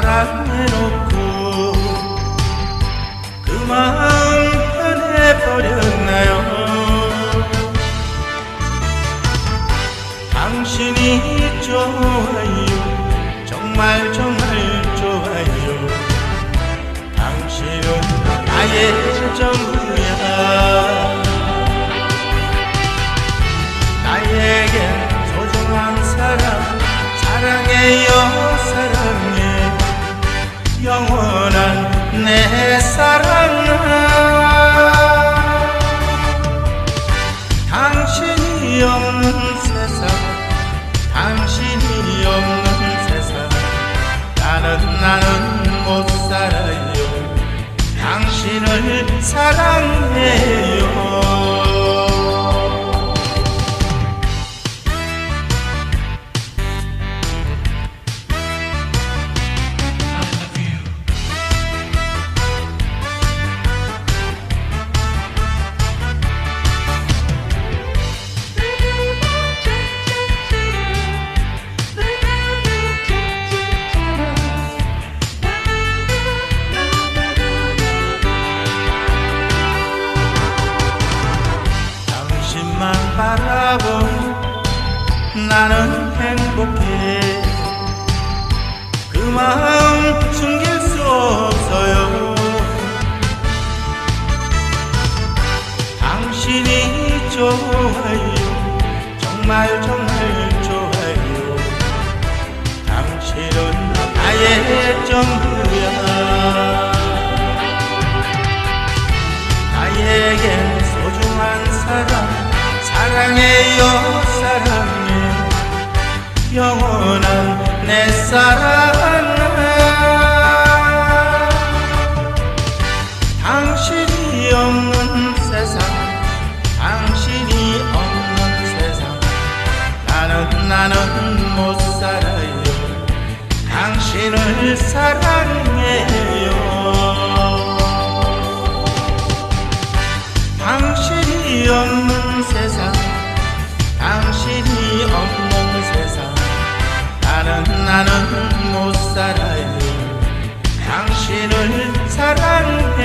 사랑해놓고 그 마음 변해버렸나요? 당신이 좋아요. 정말 정말 좋아요. 당신은 나의 전부야 없는 세상 당신이 없는 세상. 나는 나는 못 살아요. 당신을 사랑해요 당신만 바라본 나는 행복해. 그 마음 숨길 수 없어요. 당신이 좋아요. 정말 정말 좋아요. 당신은 나의 전부야. 사랑 사랑해요 사랑해. 영원한 내 사랑아 당신이 없는 세상 당신이 없는 세상. 나는 나는 못 살아요. 당신을 사랑해요. 당신이 없는 รังเห